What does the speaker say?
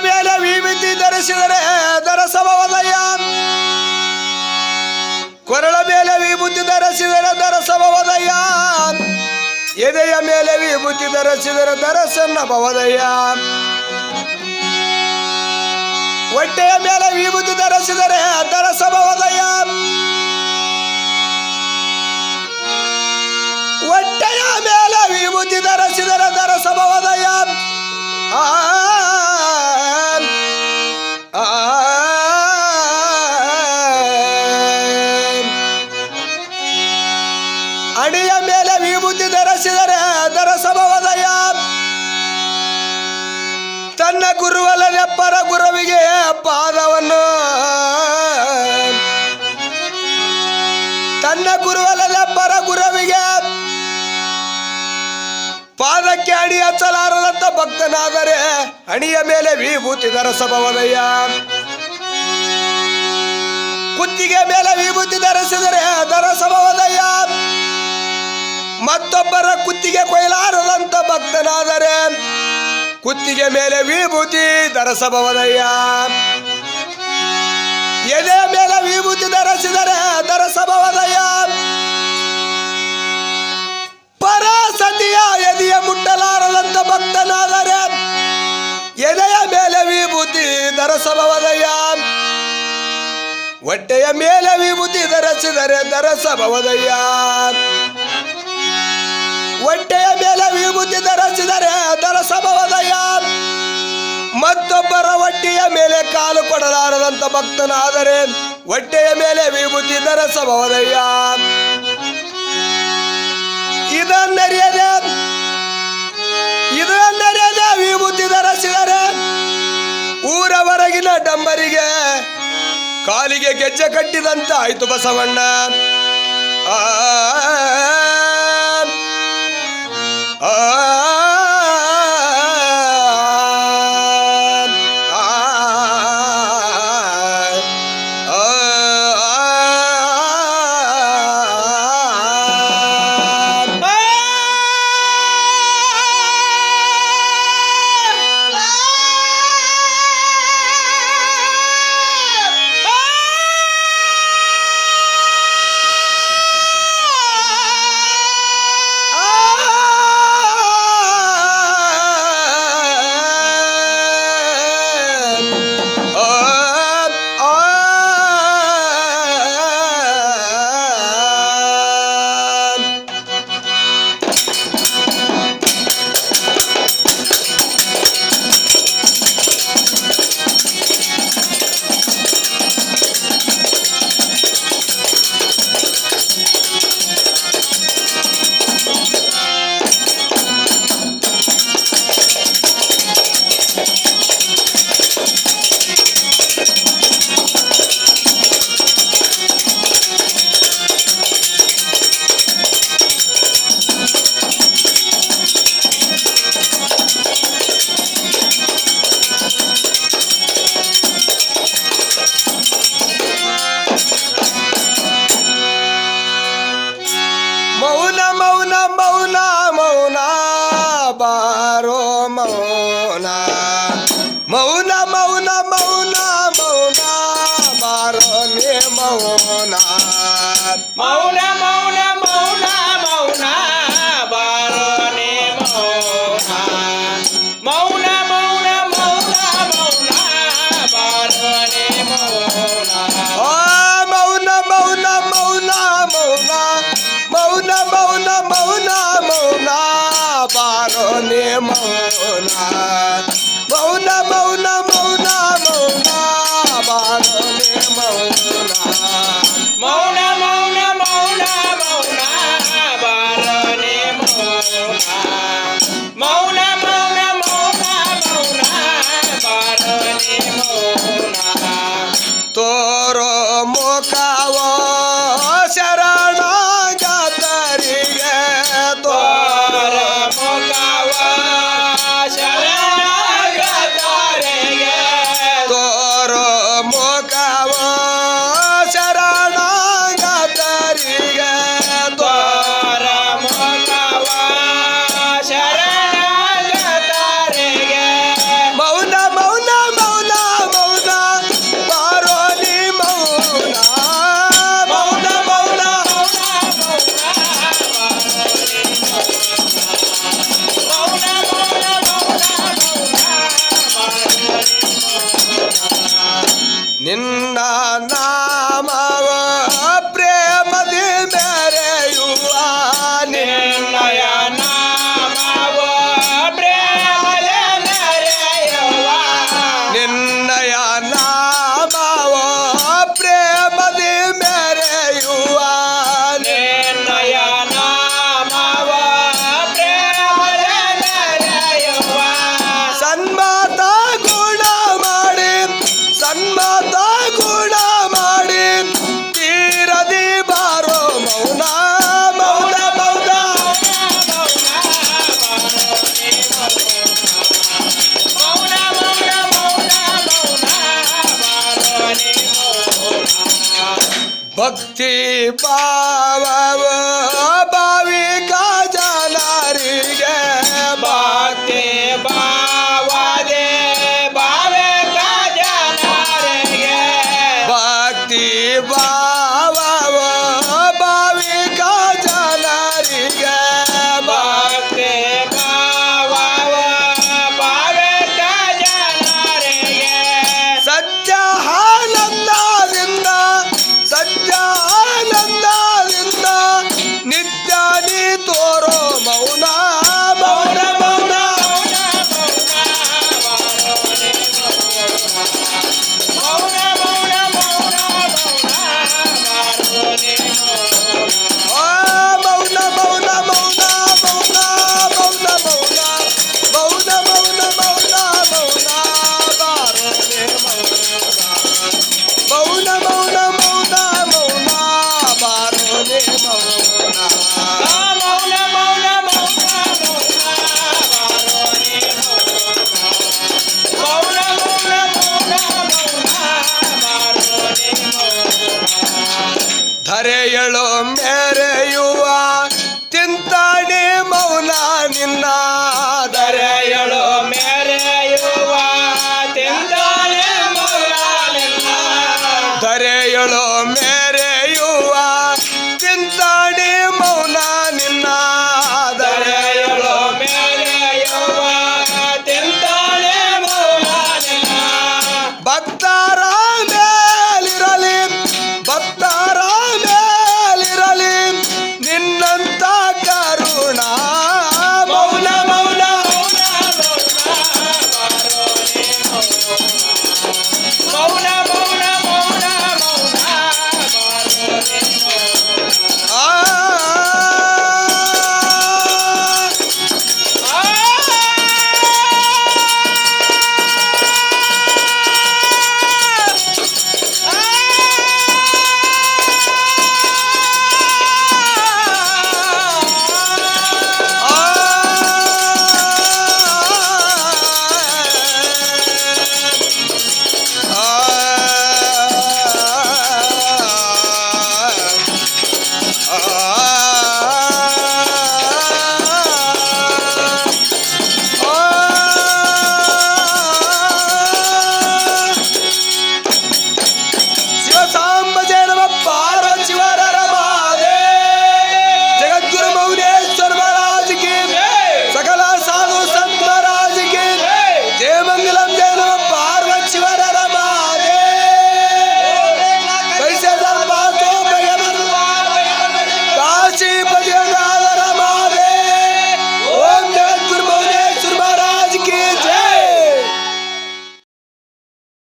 ಮೇಲೆ ವಿಭೂತಿ ಧರಿಸಿದರೆ ಧರಸಬಹುದಯ್ಯ ಕೊರಳ ಮೇಲೆ ವಿಭೂತಿ ಧರಿಸಿದರೆ ಧರಸಬಹುದಯ್ಯ ಎದೆಯ ಮೇಲೆ ವಿಭೂತಿ ಧರಿಸಿದರೆ ದರಸನ್ನ ಭವದಯ್ಯ ಒಟ್ಟೆಯ ಮೇಲೆ ವಿಭೂತಿ ಧರಿಸಿದರೆ ಧರಸಬಹುದಯ್ಯ ಹೊಟ್ಟೆಯ ಮೇಲೆ ವಿಭೂತಿ ಧರಿಸಿದರೆ ಧರಸಬಹುದಯ್ಯ ಆ ಅಡಿಯ ಮೇಲೆ ವಿಭೂತಿ ಧರಿಸಿದರೆ ಸಮವದಯ ತನ್ನ ಗುರುವಲ್ಲದೆ ಪರ ಗುರುವಿಗೆ ಪಾದವನ್ನು ತನ್ನ ಗುರುವಲ ಪರ ಗುರುವಿಗೆ ಪಾದಕ್ಕೆ ಅಡಿ ಹಚ್ಚಲಾರದಂತ ಭಕ್ತನಾದರೆ ಅಣಿಯ ಮೇಲೆ ವಿಭೂತಿ ಧರಸಬಹುದಯ್ಯ ಕುತ್ತಿಗೆ ಮೇಲೆ ವಿಭೂತಿ ಧರಿಸಿದರೆ ಧರಸಬಹುದಯ್ಯ ಮತ್ತೊಬ್ಬರ ಕುತ್ತಿಗೆ ಕೊಯ್ಲಾರದಂತ ಭಕ್ತನಾದರೆ ಕುತ್ತಿಗೆ ಮೇಲೆ ವಿಭೂತಿ ಧರಿಸಬಹುದಯ್ಯ ಎದೆ ಮೇಲೆ ವಿಭೂತಿ ಧರಿಸಿದರೆ ಧರಿಸಬಹುದಯ್ಯ ಪರಾಸತಿಯ ಎದೆಯ ಮುಟ್ಟಲಾರದಂತ ಭಕ್ತನಾದರೆ ಎದೆಯ ಮೇಲೆ ವಿಭೂತಿ ಧರಿಸಬಹುದಯ್ಯ? ಹೊಟ್ಟೆಯ ಮೇಲೆ ವಿಭೂತಿ ಧರಿಸಿದರೆ ದರಸಭವದಯ್ಯ ಹೊಟ್ಟೆಯ ಮೇಲೆ ವಿಭೂತಿ ಧರಿಸಿದರೆ ದರಸಭವದಯ್ಯ ಮತ್ತೊಬ್ಬರ ಹೊಟ್ಟೆಯ ಮೇಲೆ ಕಾಲು ಕೊಡಲಾರದಂತ ಭಕ್ತನಾದರೆ ಹೊಟ್ಟೆಯ ಮೇಲೆ ವಿಭೂತಿ ಧರಿಸಬಹುದಯ್ಯ? ಇದನ್ನರಿಯದೆ ಇದನ್ನರಿಯದ ವಿಭೂತಿ ಧರಿಸಿದರೆ ಊರ ಹೊರಗಿನ ಡಂಬರಿಗೆ ಕಾಲಿಗೆ ಗೆಜ್ಜೆ ಕಟ್ಟಿದಂತ ಆಯ್ತು ಬಸವಣ್ಣ. ಬಾರೋ ಮೌನ. ಮೌನ ಮೌನ ಮೌನ ಮೌನ ಮಾರೋ ನೇ ಮೌನ. ಮೌನ Sunday morning. Bound up. bye. ಧರೆಯಳು ಮೆರೆಯುವ ತಿಂತಾಣಿ ಮೌನ ನಿನ್ನ